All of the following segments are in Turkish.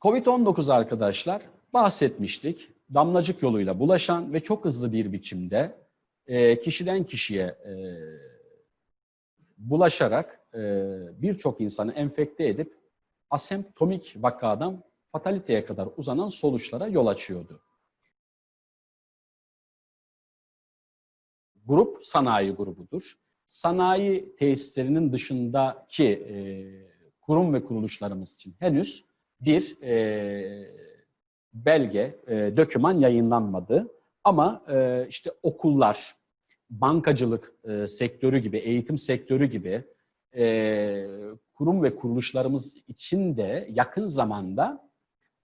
Covid-19 arkadaşlar bahsetmiştik. Damlacık yoluyla bulaşan ve çok hızlı bir biçimde e, kişiden kişiye e, bulaşarak e, birçok insanı enfekte edip asemptomik vakadan fataliteye kadar uzanan sonuçlara yol açıyordu. Grup sanayi grubudur. Sanayi tesislerinin dışındaki e, kurum ve kuruluşlarımız için henüz bir e, belge, e, döküman yayınlanmadı. Ama e, işte okullar, bankacılık e, sektörü gibi, eğitim sektörü gibi e, kurum ve kuruluşlarımız için de yakın zamanda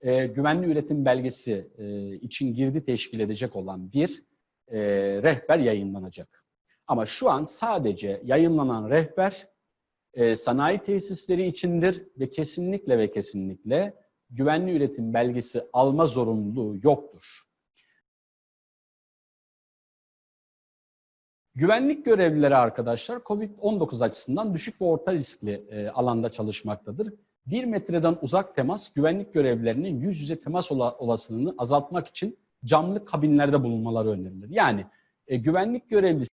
e, güvenli üretim belgesi e, için girdi teşkil edecek olan bir e, rehber yayınlanacak. Ama şu an sadece yayınlanan rehber e, sanayi tesisleri içindir ve kesinlikle ve kesinlikle güvenli üretim belgesi alma zorunluluğu yoktur. Güvenlik görevlileri arkadaşlar COVID-19 açısından düşük ve orta riskli e, alanda çalışmaktadır. Bir metreden uzak temas güvenlik görevlilerinin yüz yüze temas ola- olasılığını azaltmak için camlı kabinlerde bulunmaları önerilir. Yani e, güvenlik görevlisi